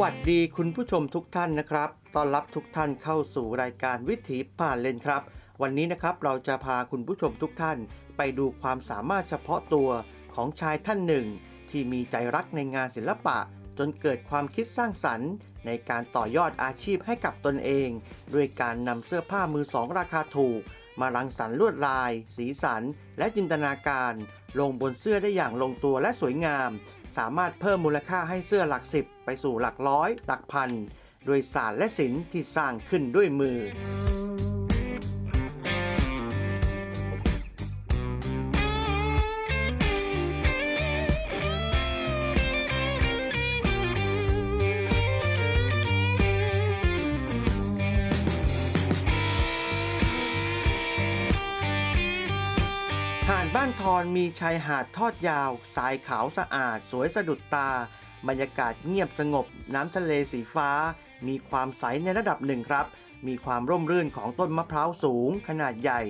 วัสดีคุณผู้ชมทุกท่านนะครับ ต้อนรับทุกท่านเข้าสู่รายการวิถีผ่านเลนครับ วันนี้นะครับเราจะพาคุณผู้ชมทุกท่าน ไปดูความสามารถเฉพาะตัวของชายท่านหนึ่ง ที่มีใจรักในงานศิลปะ จนเกิดความคิดสร้างสรรค์ ในการต่อยอดอาชีพให้กับตนเอง ด้วยการนำเสื้อผ้ามือสองราคาถูก มารังสรรค์ลวดลาย สีสัน และจินตนาการ ลงบนเสื้อได้อย่างลงตัวและสวยงาม สามารถเพิ่มมูลค่าให้เสื้อหลักสิบไปสู่หลักร้อย หลักพันโดยศาสตร์และศิลป์ที่สร้างขึ้นด้วยมือหาดบ้านทอนมีชายหาดทอดยาว สายขาวสะอาด สวยสะดุดตา บรรยากาศเงียบสงบ น้ำทะเลสีฟ้า มีความใสในระดับหนึ่งครับ มีความร่มรื่นของต้นมะพร้าวสูง ขนาดใหญ่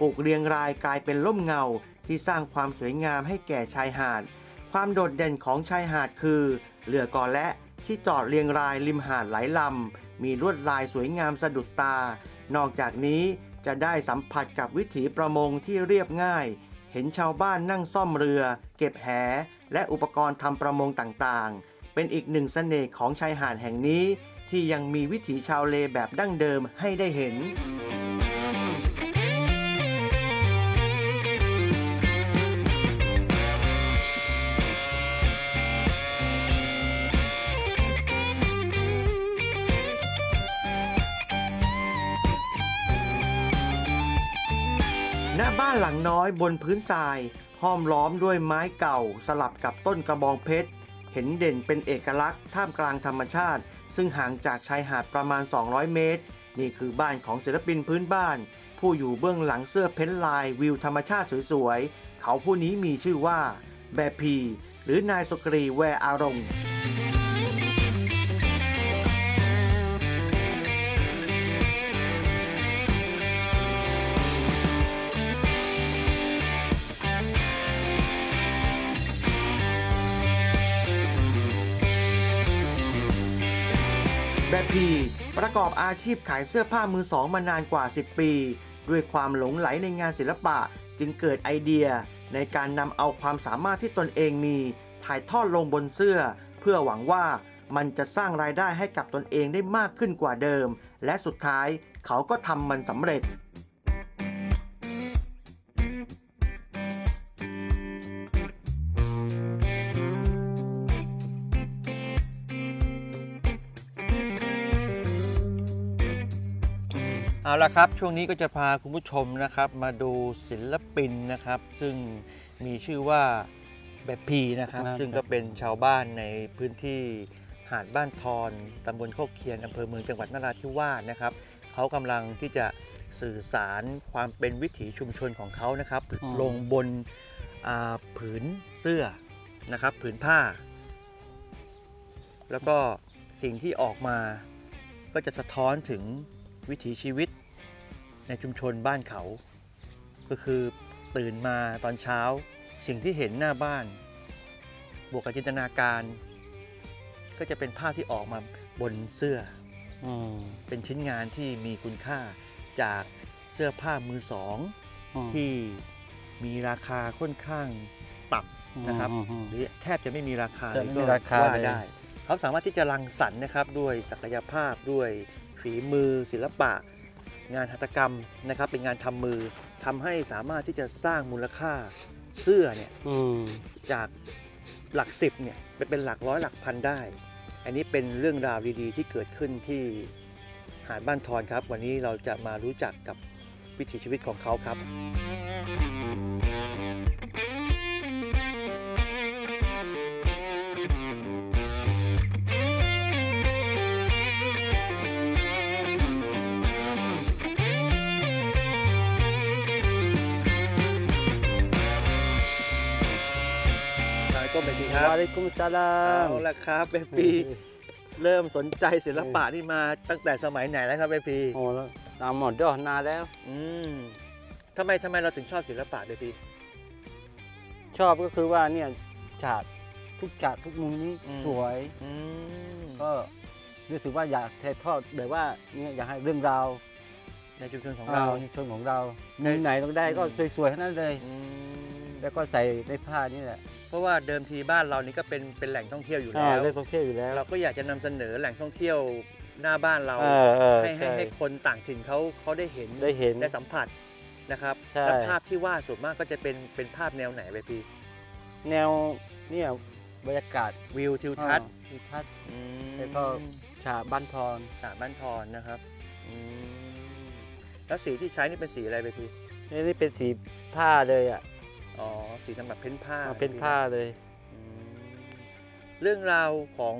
ปลูกเรียงรายกลายเป็นร่มเงา ที่สร้างความสวยงามให้แก่ชายหาด ความโดดเด่นของชายหาดคือเรือกอและที่จอดเรียงรายริมหาดหลายลำ มีลวดลายสวยงามสะดุดตา นอกจากนี้จะได้สัมผัสกับวิถีประมงที่เรียบง่าย เห็นชาวบ้านนั่งซ่อมเรือ เก็บแห และอุปกรณ์ทำประมงต่างๆ เป็นอีกหนึ่งเสน่ห์ของชายหาดแห่งนี้ ที่ยังมีวิถีชาวเลแบบดั้งเดิมให้ได้เห็น ณบ้านหลังน้อยบนพื้นทราย ห้อมล้อมด้วยไม้เก่าสลับกับต้นกระบองเพชร เห็นเด่นเป็นเอกลักษณ์ท่ามกลางธรรมชาติ ซึ่งห่างจากชายหาดประมาณ 200 เมตร นี่คือบ้านของศิลปินพื้นบ้าน ผู้อยู่เบื้องหลังเสื้อเพ้นลายวิวธรรมชาติสวยๆ เขาผู้นี้มีชื่อว่า แบพี หรือนายสกรีแวร์อารมณ์ กอบอาชีพขายเสื้อผ้ามือสองมานานกว่า 10 ปี ด้วยความหลงไหลในงานศิลปะจึงเกิดไอเดีย ในการนำเอาความสามารถที่ตนเองมี ถ่ายทอดลงบนเสื้อ เพื่อหวังว่ามันจะสร้างรายได้ให้กับตนเองได้มากขึ้นกว่าเดิม และสุดท้ายเขาก็ทำมันสำเร็จ เอาละครับ ช่วงนี้ก็จะพาคุณผู้ชมนะครับ มาดูศิลปินนะครับ ซึ่งมีชื่อว่าแบบพีนะครับครับ ซึ่งก็เป็นชาวบ้านในพื้นที่หาดบ้านทอนตำบลโคกเคียนอำเภอเมืองจังหวัดนราธิวาสนะครับ เขากำลังที่จะสื่อสารความเป็นวิถีชุมชนของเขานะครับอืมลงบนอ่าผืนเสื้อนะครับ ผืนผ้า แล้วก็สิ่งที่ออกมาก็จะสะท้อนถึงวิถีชีวิต ในชุมชนบ้านเขา ก็คือตื่นมาตอนเช้า สิ่งที่เห็นหน้าบ้าน บวกกับจินตนาการ ก็จะเป็นภาพที่ออกมาบนเสื้ออืมเป็นชิ้นงานที่มีคุณค่าจากเสื้อผ้ามือสองอืมที่มีราคาค่อนข้างต่ำนะครับอืมอืมหรือแทบจะไม่มีราคาจะไม่เลยมีก็ราคาว่าเลยได้เขาสามารถที่จะรังสรรค์นะครับด้วยศักยภาพด้วยฝีมือศิลปะ งานหัตถกรรมนะครับ เป็นงานทำมือทำให้สามารถที่จะสร้างมูลค่าเสื้อเนี่ยอืมจากหลักสิบเนี่ยไปเป็นหลักร้อยหลักพันได้ อันนี้เป็นเรื่องราวดีๆ ที่เกิดขึ้นที่หาดบ้านทอนครับ วันนี้เราจะมารู้จักกับวิถีชีวิตของเขาครับ รับวะอะลัยกุมสลามเอาละครับเบปีเริ่มสนใจศิลปะนี่มาตั้งแต่สมัยไหนแล้วครับเบปีโอ้แล้วตามหมดดอกนานแล้ว อืมทำไมทำไมเราถึงชอบศิลปะเบปีชอบก็คือว่าเนี่ยฉากทุกฉากทุกมุมนี้อืมสวยอืมก็รู้สึกว่าอยากถ่ายทอดแบบว่าเนี่ยอยากให้เรื่องราวในชุมชนของเราในชนของเราได้มุมไหนเราได้ก็อืมสวยๆทั้งนั้นเลยอืมแล้วก็ใส่ในผ้านี่แหละ เพราะว่าเดิมทีบ้านเรานี่ก็เป็นเป็นแหล่งท่องเที่ยวอยู่อ่าแล้ว เรื่องท่องเที่ยวอยู่แล้ว เราก็อยากจะนำเสนอแหล่งท่องเที่ยวหน้าบ้านเรา เออเออให้ให้ใช่ ให้คนต่างถิ่นเขาเขาได้เห็นได้เห็น ได้สัมผัสนะครับใช่ แล้วภาพที่วาดส่วนมากก็จะเป็นเป็นภาพแนวไหนเบปีแนวเนี่ยบรรยากาศวิวทิวทัศน์อ่าทิวทัศน์ อืมแล้วก็ ฉากบ้านทอนสาบ้านทอนนะครับอืมแล้วสีที่ใช้นี่เป็นสีอะไรเบปีนี่นี่เป็นสีผ้าเลยอะ อ๋อสีสำหรับเพ้นผ้าอ่าเป็นผ้าเลย อืมเรื่องราวของ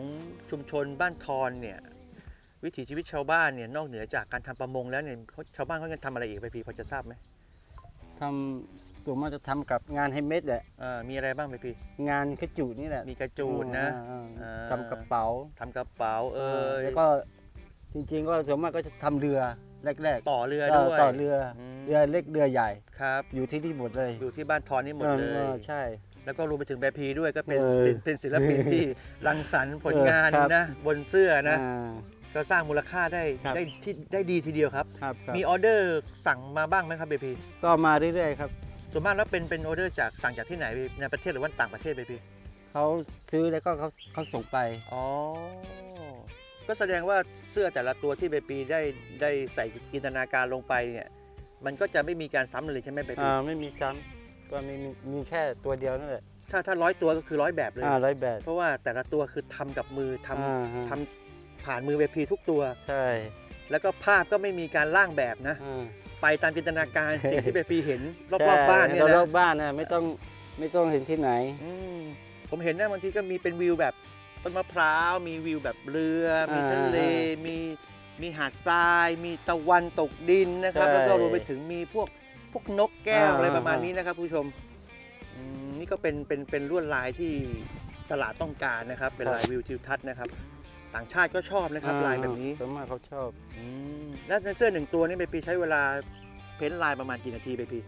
ชุมชนบ้านทอนเนี่ย วิถีชีวิตชาวบ้านเนี่ยนอกเหนือจากการทำประมงแล้วเนี่ยเขาชาวบ้านเขายังทำอะไรอีกไปพี่พอจะทราบไหมทำส่วนมากจะทำกับงานให้เม็ดแหละอ่ามีอะไรบ้างไปพี่งานขจุนี่แหละมีกระจูดนะ อ่าอ่า ทำกระเป๋าทำกระเป๋าเออแล้วก็จริงๆก็ส่วนมากก็จะทำเรือ แรกต่อเรือๆด้วยต่อเรือมเรือเล็กเรือใหญ่ครับอยู่ที่นี่หมดเลย อยู่ที่บ้านทอนนี่หมดเลอยอใช่ แล้วก็รวมไปถึงแบพีด้วยก็เป็นเออเป็นเป็นศิลปินที่รังสรรค์ผลงานเออครับนะบนเสื้อนะอ่าก็สร้างมูลค่าได้ครับได้ที่ได้ดีทีเดียวครับครับครับ มีออเดอร์สั่งมาบ้างไหมครับเบพีก็มาเรื่อยๆครับส่วนมากแล้วเป็นเป็นออเดอร์จากสั่งจากที่ไหนพี่ในประเทศหรือว่าต่างประเทศไปพี่เขาซื้อแล้วก็เขาเขาส่งไปอ๋อ ก็แสดงว่าเสื้อแต่ละตัวที่เบปีได้ได้ใส่จินตนาการลงไปเนี่ยมันก็จะไม่มีการซ้ำเลยใช่ไหมเบปีอ่าไม่มีซ้ำก็มีมีมีแค่ตัวเดียวนั่นแหละถ้าถ้าร้อยตัวก็คือร้อยแบบเลยอ่าร้อยแบบ เพราะว่าแต่ละตัวคือทำกับมือทำอ่าฮะ ทำผ่านมือเบปีทุกตัว ใช่แล้วก็ภาพก็ไม่มีการร่างแบบนะ อ่า ไปตามจินตนาการ สิ่งที่เบปีเห็นรใช่อบๆบ้านเนี่ยรนะอบๆบ้านนะไม่ต้องไม่ต้องเห็นที่ไหน อืมผมเห็นนะบางทีก็มีเป็นวิวแบบ ต้นมะพร้าวมีวิวแบบเรือมีทะเลอ่ามีมีหาดทราย มีตะวันตกดินนะครับใช่แล้วก็รวมไปถึงมีพวกพวกนกแก้วอ่าอะไรประมาณอ่านี้นี้นะครับผู้ชมอืมนี่ก็เป็นเป็นเป็นลวดลายที่ตลาดต้องการนะครับ เป็นลายวิวทิวทัศน์นะครับ ต่างชาติก็ชอบนะครับลายแบบนี้ส่วนมากเขาชอบอืมแล้วในเสื้อหนึ่งตัวนี่ไปปีใช้เวลาเพ้นลายประมาณกี่นาทีไปปี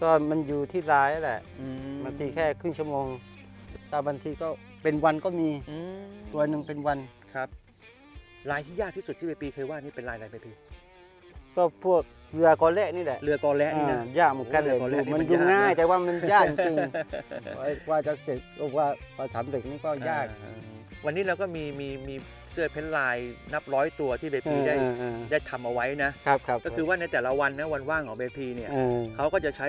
ก็มันอยู่ที่ร้ายแหละอืมบางทีแค่ครึ่งชั่วโมง แต่บางทีก็เป็นวันก็มีอืมตัวหนึ่งเป็นวัน ครับลายที่ยากที่สุดที่เบปีเคยวาดนี่เป็นลายอะไรเบปีก็พวกเรือกอเละนี่แหละเรือกอแระนี่นะ อ่ายากเหมือนกันเลยโอ้เรือกอแระนี่มันมันดูยากนะง่ายแต่ว่ามันยากจริงๆว่าว่าจะเสร็จว่าพอสำเร็จนี่ก็ยากอ่วันนี้เราก็มีมีมีเสื้อเพ้นลายนับร้อยตัวที่เบปีได้เออเออได้ทำเอาไว้นะ ครับครับก็คือว่าในแต่ละวันนะวันว่างของเบปีเนี่ย เออ เขาก็จะใช้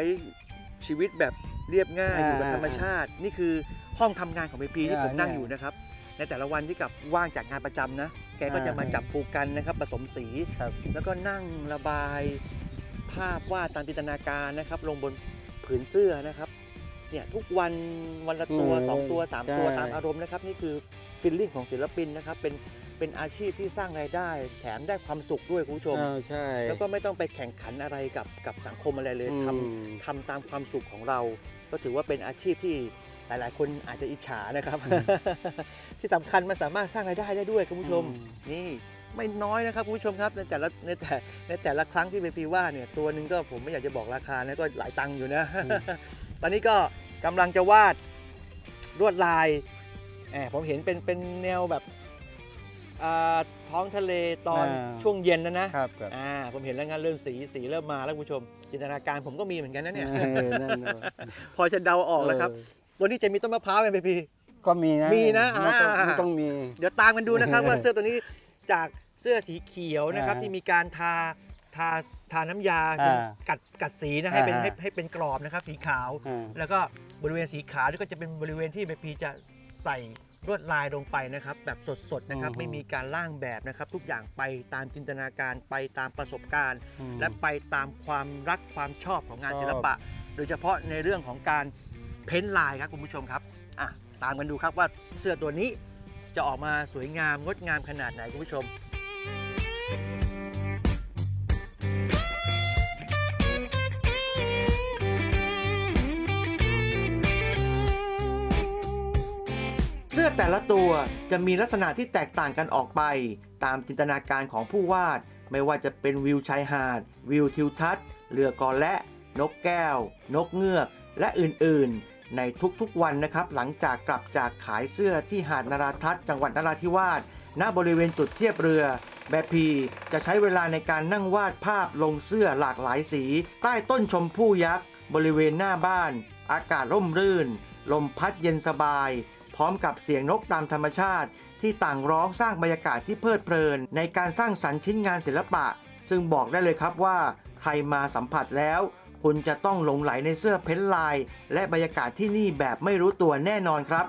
ชีวิตแบบเรียบง่ายอ่าอยู่กับธรรมชาติ นี่คือ ห้องทำงานของเบปีที่อ่าผมนั่งเนี่ยอยู่นะครับ ในแต่ละวันที่กับว่างจากงานประจำนะ แกก็จะมาอ่าจับผูกกันนะครับ ผสมสี ครับ แล้วก็นั่งระบาย ภาพวาดตามจินตนาการนะครับ ลงบนผืนเสื้อนะครับเนี่ยทุกวันวันละตัวอืมสองตัวสามตัวใช่ ตามอารมณ์นะครับ นี่คือฟิลลิ่งของศิลปินนะครับ เป็นเป็นอาชีพที่สร้างรายได้ แถมได้ความสุขด้วยคุณผู้ชม เออใช่แล้วก็ไม่ต้องไปแข่งขันอะไรกับกับสังคมอะไรเลยทำ อืม ทำตามความสุขของเรา ก็ถือว่าเป็นอาชีพที่ หลายๆ คนอาจจะอิจฉานะครับ ที่สำคัญมันสามารถสร้างรายได้ได้ด้วยคุณผู้ชมอืมนี่ไม่น้อยนะครับคุณผู้ชมครับในแต่ละในแต่ในแต่ละครั้งที่เบปีว่าเนี่ยตัวหนึ่งก็ผมไม่อยากจะบอกราคานะก็หลายตังค์อยู่นะ ตอนนี้ก็กำลังจะวาดลวดลายแอบผมเห็นเป็นเป็นแนวแบบอ่าท้องทะเลตอนอ่าช่วงเย็นนะนะครับครับอ่าผมเห็นแล้วงานเริ่มสีสีเริ่มมาแล้วคุณผู้ชม จินตนาการผมก็มีเหมือนกันนะเนี่ยเออนั่นน่ะพอจะเดาออกแล้วครับ เวันนี้จะมีต้นมะพร้าวไหมพี่ ก็มีนะมีนะมันต้องอ่ามันต้องมี เดี๋ยวตามกันดูนะครับ ว่าเสื้อตัวนี้จากเสื้อสีเขียวนะครับ อ่าที่มีการทาทาทาน้ำยาอ่ากัดกัดสีนะให้เป็นอ่าให้ให้เป็นกรอบนะครับ สีขาวอ่าแล้วก็บริเวณสีขาวนี่ก็จะเป็นบริเวณที่เบพีจะใส่ลวดลายลงไปนะครับ แบบสดๆนะครับอือฮึไม่มีการร่างแบบนะครับ ทุกอย่างไปตามจินตนาการไปตามประสบการณ์อืมและไปตามความรักความชอบของงานชอบศิลปะ โดยเฉพาะในเรื่องของการ เพ้นท์ลายครับคุณผู้ชมครับอะตามกันดูครับว่าเสื้อตัวนี้จะออกมาสวยงามงดงามขนาดไหนคุณผู้ชมเสื้อแต่ละตัวจะมีลักษณะที่แตกต่างกันออกไป ตามจินตนาการของผู้วาด ไม่ว่าจะเป็นวิวชายหาด วิวทิวทัศน์เรือกอและ นกแก้ว นกเงือก และอื่นๆ ในทุกๆวันนะครับ หลังจากกลับจากขายเสื้อที่หาดนาราทัศน์จังหวัดนราธิวาสณบริเวณจุดเทียบเรือ แบบพีจะใช้เวลาในการนั่งวาดภาพลงเสื้อหลากหลายสี ใต้ต้นชมพู่ยักษ์ บริเวณหน้าบ้าน อากาศร่มรื่น ลมพัดเย็นสบาย พร้อมกับเสียงนกตามธรรมชาติ ที่ต่างร้องสร้างบรรยากาศที่เพลิดเพลิน ในการสร้างสรรค์ชิ้นงานศิลปะ ซึ่งบอกได้เลยครับว่าใครมาสัมผัสแล้ว คุณจะต้องหลงไหลในเสื้อเพ้นท์ลาย และบรรยากาศที่นี่แบบไม่รู้ตัวแน่นอนครับ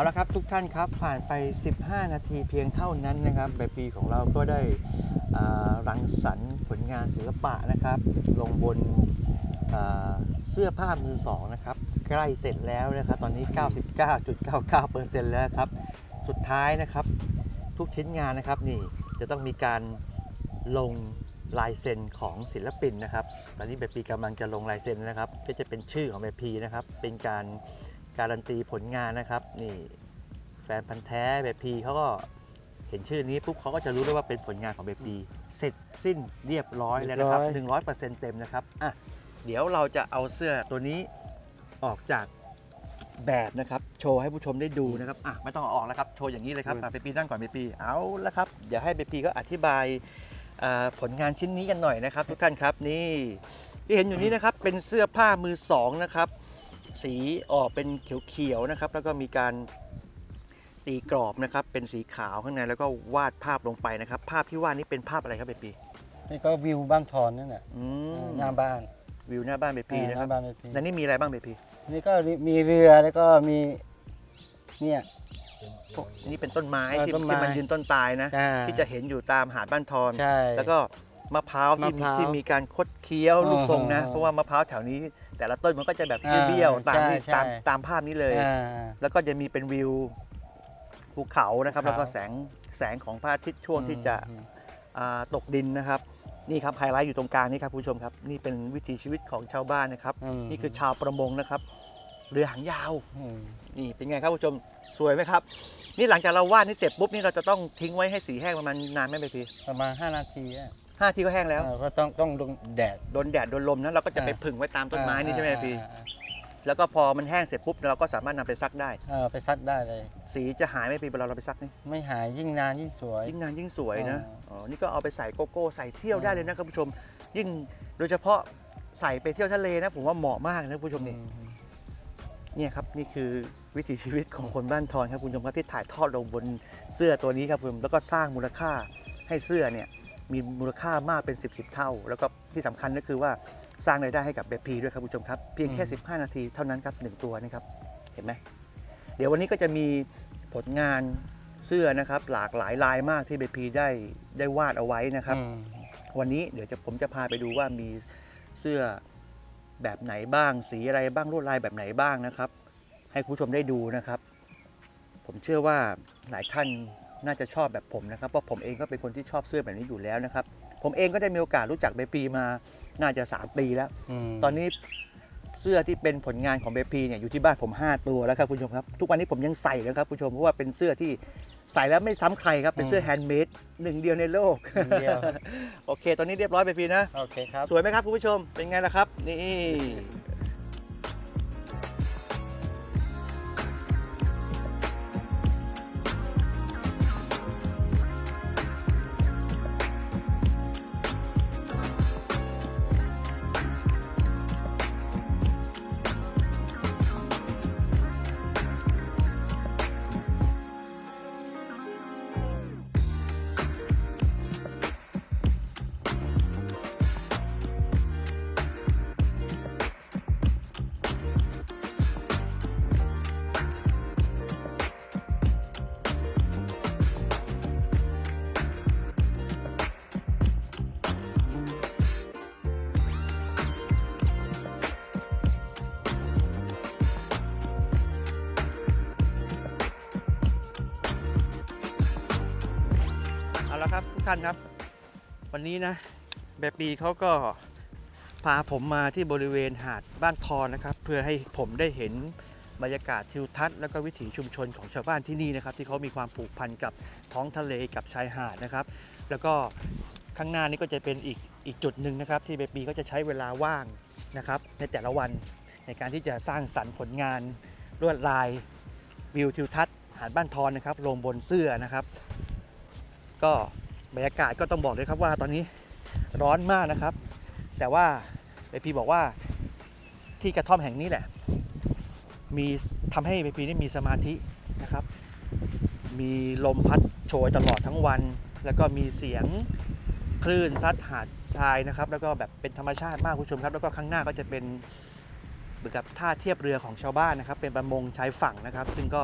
เอาละครับทุกท่านครับผ่านไป 15 นาทีเพียงเท่านั้นนะครับแบบปีของเราก็ได้รังสรรค์ผลงานศิลปะนะครับ ลงบนเสื้อผ้ามือสองนะครับใกล้เสร็จแล้วนะครับตอนนี้ 99.99%แล้วครับ สุดท้ายนะครับ ทุกชิ้นงานนะครับนี่จะต้องมีการลงลายเซ็นของศิลปินนะครับ ตอนนี้แบบปีกำลังจะลงลายเซ็นนะครับ ก็จะเป็นชื่อของแบบปีนะครับ เป็นการ การันตีผลงานนะครับนี่แฟนพันธ์แท้แบบพีเขาก็เห็นชื่อนี้ปุ๊บเขาก็จะรู้แล้วว่าเป็นผลงานของแบบปีเสร็จสิ้นเรียบร้อยแล้วนะครับเรียบร้อย100%เต็มนะครับอะเดี๋ยวเราจะเอาเสื้อตัวนี้ออกจากแบบนะครับโชว์ให้ผู้ชมได้ดูนะครับอะไม่ต้องเอาออกแล้วครับโชว์อย่างนี้เลยครับอะเบปีนั่งก่อนเบปีเอาละครับเดี๋ยวให้เบปีก็อธิบายอ่าผลงานชิ้นนี้กันหน่อยนะครับ ทุกท่านครับนี่ที่เห็นอยู่นี้นะครับเป็นเสื้อผ้ามือสองนะครับ สีออกเป็นเขียวๆนะครับ แล้วก็มีการตีกรอบนะครับ เป็นสีขาวข้างในแล้วก็วาดภาพลงไปนะครับ ภาพที่วาดนี้เป็นภาพอะไรครับเบปีนี่ก็วิวบ้านทอนนั่นแหละอืมหน้าบ้านวิวหน้าบ้านเบปีเออนะหครัน้าบบ้านไม่พีและนี่มีอะไรบ้างเบปีนี่ก็มีเรือแล้วก็มีเนี่ย พวกนี่เป็นต้นไม้เออที่ต้นไม้ ที่มันยืนต้นตายนะ อ่าที่จะเห็นอยู่ตามหาดบ้านทอน ใช่ แล้วก็มะพร้าวที่มีมะพร้าวที่มีการคดเคี้ยวรูปทรงนะอ๋อเพราะว่ามะพร้าวแถวนี้ แต่ละต้นมันก็จะแบบอ่าเบี้ยวๆตามที่ใช่ตามใช่ ตามภาพนี้เลย อ่า แล้วก็จะมีเป็นวิวภูเขานะครับ ภูเขา แล้วก็แสงแสงของพระอาทิตย์ช่วงที่จะอืม อ่าตกดินนะครับ นี่ครับไฮไลท์อยู่ตรงกลางนี่ครับคุณผู้ชมครับ นี่เป็นวิถีชีวิตของชาวบ้านนะครับ อืม นี่คือชาวประมงนะครับ เรือหางยาวอืมนี่เป็นไงครับคุณผู้ชมสวยไหมครับ นี่หลังจากเราวาดนี่เสร็จปุ๊บนี่เราจะต้องทิ้งไว้ให้สีแห้งประมาณนานไหมพี่ประมาณ5นาทีอะห้าทีก็แห้งแล้วเออก็ต้องต้องลงแดด โดนแดดโดนลมนะเราก็จะไปอ่า ผึ่งไว้ตามต้นไม้นี่ใช่ไหมพี่ อ่าอ่าแล้วก็พอมันแห้งเสร็จปุ๊บเราก็สามารถนำไปซักได้เออไปซักได้เลย สีจะหายไหมพี่เวลาเราไปซักนี่ไม่หายยิ่งนานยิ่งสวย ยิ่งนานยิ่งสวยนะอ่าอ๋อนี่ก็เอาไปใส่โกโก้ใส่เที่ยวอ่าได้เลยนะคุณผู้ชม ยิ่งโดยเฉพาะใส่ไปเที่ยวทะเลนะ ผมว่าเหมาะมากนะคุณผู้ชมนี่ อืม เนี่ยครับนี่คือวิถีชีวิตของคนบ้านทอนครับคุณผู้ชมครับที่ถ่ายทอดลงบนเสื้อตัวนี้ครับคุณผู้ชมแล้วก็สร้างมูลค่าให้เสื้อเนี่ยมีมูลค่ามากเป็น 10บสเท่า แล้วก็ที่สำคัญก็คือว่าสร้างรายได้ให้กับเบพีด้วยครับคุณผู้ชมครับเพียงแค่ 15 นาทีเท่านั้นครับหนึ่งตัวนะครับเห็นไหมเดี๋ยววันนี้ก็จะมีผลงานเสื้อนะครับหลากหลายลายมากที่เบพีได้ได้วาดเอาไว้นะครับอืมวันนี้เดี๋ยวจะผมจะพาไปดูว่ามีเสื้อ แบบไหนบ้าง สีอะไรบ้างลวดลายแบบไหนบ้างนะครับ ให้คุณผู้ชมได้ดูนะครับ ผมเชื่อว่าหลายท่านน่าจะชอบแบบผมนะครับเพราะผมเองก็เป็นคนที่ชอบเสื้อแบบนี้อยู่แล้วนะครับ ผมเองก็ได้มีโอกาสรู้จักเบปีมาน่าจะ 3 ปีแล้ว ตอนนี้เสื้อที่เป็นผลงานของเบปีเนี่ยอยู่ที่บ้านผม 5 ตัวแล้วครับคุณผู้ชมครับ ทุกวันนี้ผมยังใส่เลยครับคุณผู้ชมเพราะว่าเป็นเสื้อที่ ใส่แล้วไม่ซ้ำใครครับ เป็นเสื้อแฮนด์เมดหนึ่งเดียวในโลก หนึ่งเดียว โอเค ตอนนี้เรียบร้อยเบปีนะ โอเคครับ สวยไหมครับคุณผู้ชม เป็นไงล่ะครับ นี่ เอาละครับทุกท่านครับ วันนี้นะแบบปีเขาก็พาผมมาที่บริเวณหาดบ้านทอนนะครับ เพื่อให้ผมได้เห็นบรรยากาศทิวทัศน์แล้วก็วิถีชุมชนของชาวบ้านที่นี่นะครับ ที่เขามีความผูกพันกับท้องทะเลกับชายหาดนะครับ แล้วก็ข้างหน้านี้ก็จะเป็นอีกอีกจุดหนึ่งนะครับ ที่เบปีก็จะใช้เวลาว่างนะครับ ในแต่ละวันในการที่จะสร้างสรรค์ผลงานลวดลายวิวทิวทัศน์หาดบ้านทอนนะครับลงบนเสื้อนะครับ ก็บรรยากาศก็ต้องบอกเลยครับว่าตอนนี้ร้อนมากนะครับ แต่ว่าเบพีบอกว่าที่กระท่อมแห่งนี้แหละ มีทำให้เบพีได้มีสมาธินะครับ มีลมพัดโชยตลอดทั้งวัน แล้วก็มีเสียงคลื่นซัดหาดทรายนะครับ แล้วก็แบบเป็นธรรมชาติมากคุณผู้ชมครับ แล้วก็ข้างหน้าก็จะเป็นเหมือนกับท่าเทียบเรือของชาวบ้านนะครับ เป็นประมงชายฝั่งนะครับ ซึ่งก็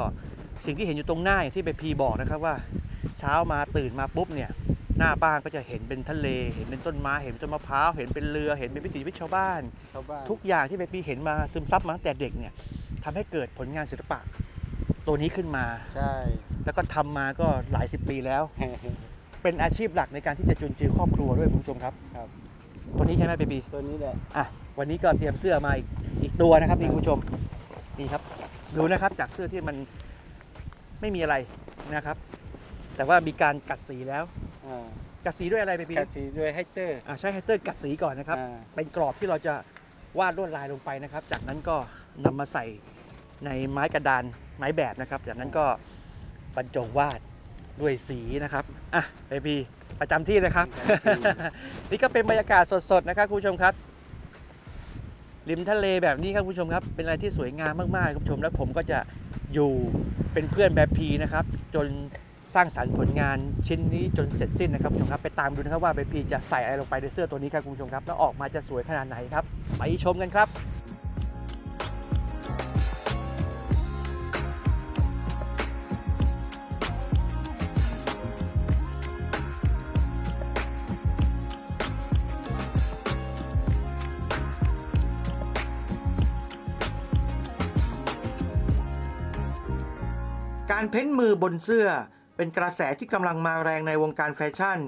สิ่งที่เห็นอยู่ตรงหน้าอย่างที่เบพีบอกนะครับว่า เช้ามาตื่นมาปุ๊บเนี่ยหน้าบ้านก็จะเห็นเป็นทะเลเห็นเป็นต้นไม้เห็นเป็นต้นมะพร้าวเห็นเป็นเรือเห็นเป็นวิถีชีวิตชาวบ้าน ชาวบ้านทุกอย่างที่เบปีเห็นมาซึมซับมาตั้งแต่เด็กเนี่ยทำให้เกิดผลงานศิลปะ ตัวนี้ขึ้นมา ใช่ แล้วก็ทำมาก็หลายสิบปีแล้ว เป็นอาชีพหลักในการที่จะจุนเจือครอบครัวด้วยคุณผู้ชมครับ ครับ ตัวนี้ใช่ไหมเบปีตัวนี้แหละ อะวันนี้ก็เตรียมเสื้อมาอีกอีกตัวนะครับนี่คุณผู้ชมนี่ครับดูนะครับจากเสื้อที่มันไม่มีอะไรนะครับ แต่ว่ามีการกัดสีแล้ว อ่ากัดสีด้วยอะไรเบปีกัดสีด้วยไฮเตอร์ อ่าใช้ไฮเตอร์กัดสีก่อนนะครับ อ่า เป็นกรอบที่เราจะวาดลวดลายลงไปนะครับ จากนั้นก็นำมาใส่ในไม้กระดานไม้แบบนะครับ จากนั้นก็บรรจงวาดด้วยสีนะครับ อะเบบีประจำที่เลยครับ นี่ก็เป็นบรรยากาศสดๆนะครับคุณผู้ชมครับ ริมทะเลแบบนี้ครับคุณผู้ชมครับ เป็นอะไรที่สวยงามมากๆครับคุณผู้ชมแล้วผมก็จะอยู่เป็นเพื่อนแบบพีนะครับ จน สร้างสรรค์ผลงานชิ้นนี้จนเสร็จสิ้นนะครับคุณผู้ชมครับไปตามดูนะครับว่าแบบพีจะใส่อะไรลงไปในเสื้อตัวนี้ครับคุณผู้ชมครับแล้วออกมาจะสวยขนาดไหนครับไปชมกันครับการเพ้นมือบนเสื้อ เป็นกระแสที่กำลังมาแรงในวงการแฟชั่น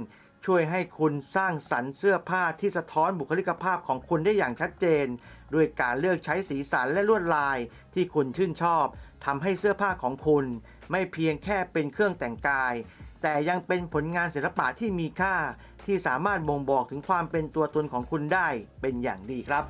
ช่วยให้คุณสร้างสรรค์เสื้อผ้าที่สะท้อนบุคลิกภาพของคุณได้อย่างชัดเจน ด้วยการเลือกใช้สีสันและลวดลายที่คุณชื่นชอบทำให้เสื้อผ้าของคุณ ไม่เพียงแค่เป็นเครื่องแต่งกาย แต่ยังเป็นผลงานศิลปะที่มีค่า ที่สามารถบ่งบอกถึงความเป็นตัวตนของคุณได้เป็นอย่างดีครับ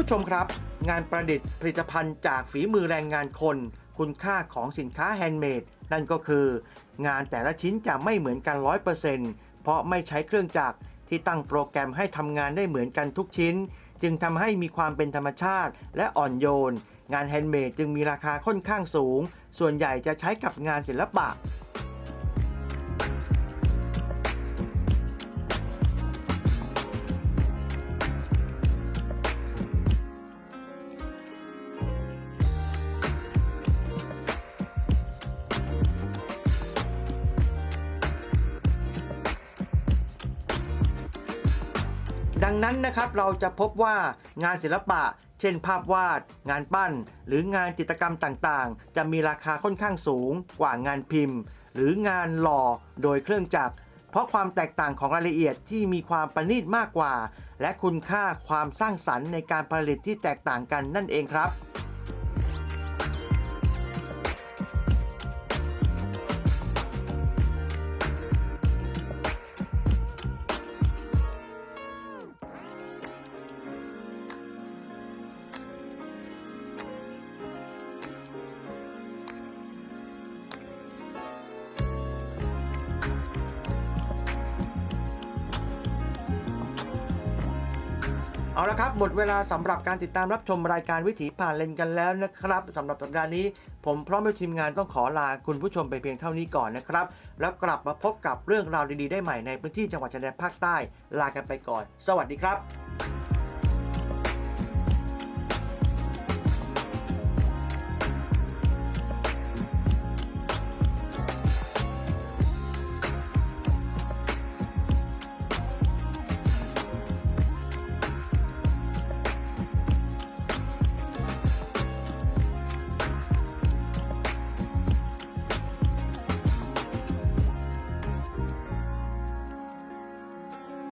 ผู้ชมครับ งานประดิษฐ์ผลิตภัณฑ์จากฝีมือแรงงานคน คุณค่าของสินค้าแฮนด์เมดนั่นก็คือ งานแต่ละชิ้นจะไม่เหมือนกัน 100%เพราะไม่ใช้เครื่องจักรที่ตั้งโปรแกรมให้ทำงานได้เหมือนกันทุกชิ้น จึงทำให้มีความเป็นธรรมชาติและอ่อนโยน งานแฮนด์เมดจึงมีราคาค่อนข้างสูง ส่วนใหญ่จะใช้กับงานศิลปะ นะครับเราจะพบว่างานศิลปะ เช่น ภาพวาด งานปั้น หรืองานจิตรกรรมต่างๆ จะมีราคาค่อนข้างสูงกว่างานพิมพ์ หรืองานหล่อโดยเครื่องจักร เพราะความแตกต่างของรายละเอียดที่มีความประณีตมากกว่า และคุณค่าความสร้างสรรค์ในการผลิตที่แตกต่างกันนั่นเองครับ เอาละครับ หมดเวลาสำหรับการติดตามรับชมรายการวิถีผ่านเลนกันแล้วนะครับสำหรับสัปดาห์นี้ ผมพร้อมด้วยทีมงานต้องขอลาคุณผู้ชมไปเพียงเท่านี้ก่อนนะครับ แล้วกลับมาพบกับเรื่องราวดีๆได้ใหม่ในพื้นที่จังหวัดชายแดนภาคใต้ลากันไปก่อน สวัสดีครับ